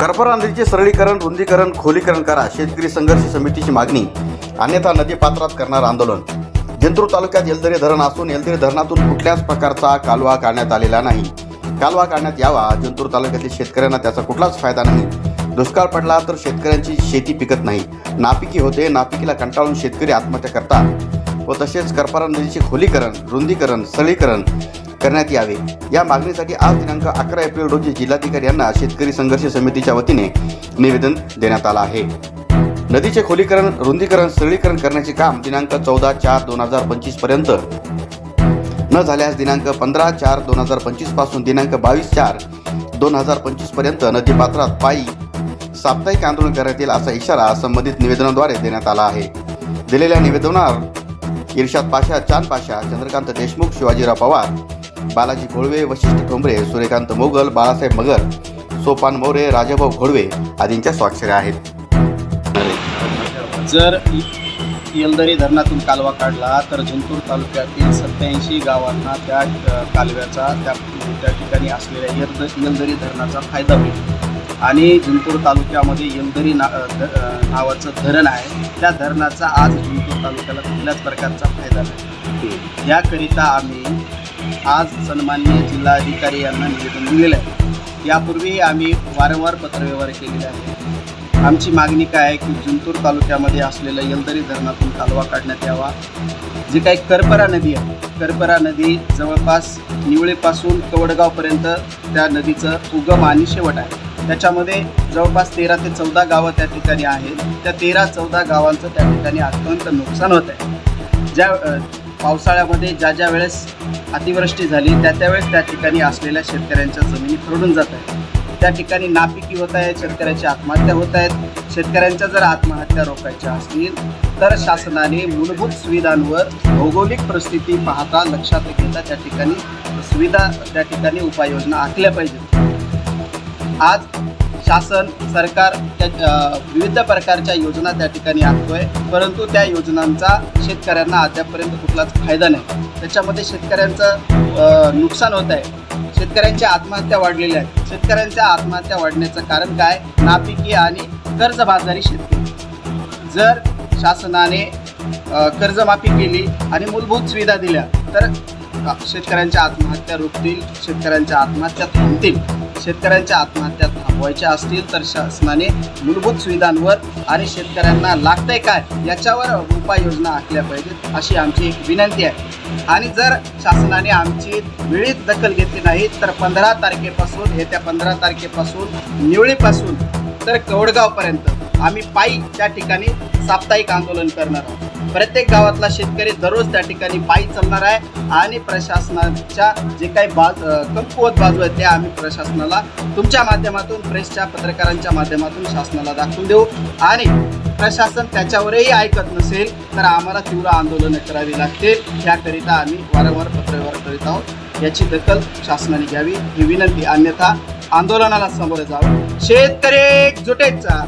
करपरांद्रीचे सरळीकरण रुंदीकरण खोलीकरण करा. शेतकरी संघर्ष समितीची मागणी. अन्यथा नदी पात्रात करणार आंदोलन. जिंतूर तालुक्यात येलदरी धरण असून येलदरी धरणातून कुठल्याच प्रकारचा कालवा काढण्यात आलेला नाही. कालवा काढण्यात यावा जिंतूर तालुक्यातील शेतकऱ्यांना त्याचा कुठलाच फायदा नाही. दुष्काळ पडला तर शेतकऱ्यांची शेती पिकत नाही. नापिकी होते नापिकीला कंटाळून शेतकरी आत्महत्या करतात. व तसेच करपारा नदीचे खोलीकरण रुंदीकरण सरळीकरण करण्यात यावे. या मागणीसाठी आज दिनांक अकरा एप्रिल रोजी जिल्हाधिकारी यांना शेतकरी संघर्ष समितीच्या वतीने निवेदन देण्यात आलं आहे. नदीचे खोलीकरण रुंदीकरण सरळीकरण करण्याचे काम दिनांक चौदा चार दोन हजार पंचवीसपर्यंत न झाल्यास दिनांक पंधरा चार दोन हजार पंचवीसपासून दिनांक बावीस चार दोन हजार पंचवीसपर्यंत नदीपात्रात पायी साप्ताहिक आंदोलन करण्यात येईल असा इशारा संबंधित निवेदनाद्वारे देण्यात आला आहे. दिलेल्या निवेदनावर इर्शाद पाशा चांद पाशा चंद्रकांत देशमुख शिवाजीराव पवार बालाजी घोळवे वशिष्ठ ठोंबरे सूर्यकांत मोगल बाळासाहेब मगर सोपान मोरे राजाभाऊ घोळवे आदींच्या स्वाक्षऱ्या आहेत. जर येलदरी धरणातून कालवा काढला तर जिंतूर तालुक्यातील सत्याऐंशी गावांना त्या कालव्याचा त्या त्या ठिकाणी असलेल्या येलद येलदरी धरणाचा फायदा होईल. आणि जिंतूर तालुक्यामध्ये येलदरी ना नावाचं धरण आहे त्या धरणाचा आज जिंतूर तालुक्याला कुठल्याच प्रकारचा फायदा नाही. याकरिता आम्ही आज सन्मान्य जिल्हाधिकारी यांना निवेदन दिलेलं आहे. यापूर्वी आम्ही वारंवार पत्रव्यवहार केलेले आहे आमची मागणी काय आहे की जिंतूर तालुक्यामध्ये असलेलं येलदरी धरणातून कालवा काढण्यात यावा. जी काही करपरा नदी आहे करपरा नदी जवळपास निवळेपासून कवडगावपर्यंत त्या नदीचं उगम आणि शेवट आहे. त्याच्यामध्ये जवळपास तेरा ते चौदा गावं त्या ठिकाणी आहेत. त्या तेरा चौदा गावांचं त्या ठिकाणी अत्यंत नुकसान होत आहे. ज्या पावसाळ्यामध्ये ज्या ज्या वेळेस अतिवृष्टी झाली त्या त्यावेळेस त्या ठिकाणी असलेल्या शेतकऱ्यांच्या जमिनी खरडून जात आहेत. त्या ठिकाणी नापिकी होत आहेत शेतकऱ्याच्या आत्महत्या होत आहेत. शेतकऱ्यांच्या जर आत्महत्या रोखायच्या असतील तर शासनाने मूलभूत सुविधांवर भौगोलिक परिस्थिती पाहता लक्षात घेता त्या ठिकाणी सुविधा त्या ठिकाणी उपाययोजना आखल्या पाहिजेत. आज शासन सरकार त्या विविध प्रकारच्या योजना त्या ठिकाणी आणतोय. परंतु त्या योजनांचा शेतकऱ्यांना अद्यापपर्यंत कुठलाच फायदा नाही. त्याच्यामध्ये शेतकऱ्यांचं नुकसान होत आहे. शेतकऱ्यांच्या आत्महत्या वाढलेल्या आहेत शेतकऱ्यांच्या आत्महत्या वाढण्याचं कारण काय? नापिकी आणि कर्जबाजारी शेतकरी. जर शासनाने कर्जमाफी केली आणि मूलभूत सुविधा दिल्या तर शेतकऱ्यांच्या आत्महत्या रोखतील शेतकऱ्यांच्या आत्महत्या थांबतील. शेतकऱ्यांच्या आत्महत्या व्हायच्या असतील तर शासनाने मूलभूत सुविधांवर आणि शेतकऱ्यांना लागतंय काय याच्यावर उपाययोजना आखल्या पाहिजेत अशी आमची एक विनंती आहे. आणि जर शासनाने आमची वेळीच दखल घेतली नाही तर पंधरा तारखेपासून येत्या पंधरा तारखेपासून निवळीपासून तर कवडगावपर्यंत आम्ही पायी त्या ठिकाणी साप्ताहिक आंदोलन करणार आहोत. प्रत्येक गावातला शेतकरी दररोज त्या ठिकाणी पायी चालणार आहे आणि प्रशासनाच्या जे काही बाज कमकुवत बाजू आहेत त्या आम्ही प्रशासनाला तुमच्या माध्यमातून प्रेसच्या पत्रकारांच्या माध्यमातून शासनाला दाखवून देऊ. आणि प्रशासन त्याच्यावरही ऐकत नसेल तर आम्हाला तीव्र आंदोलनं करावी लागतील. याकरिता आम्ही वारंवार पत्रव्यवहार करीत आहोत. याची दखल शासनाने घ्यावी. ही विनंती अन्यथा आंदोलनाला सामोरे जावं. शेतकरी जुटेचा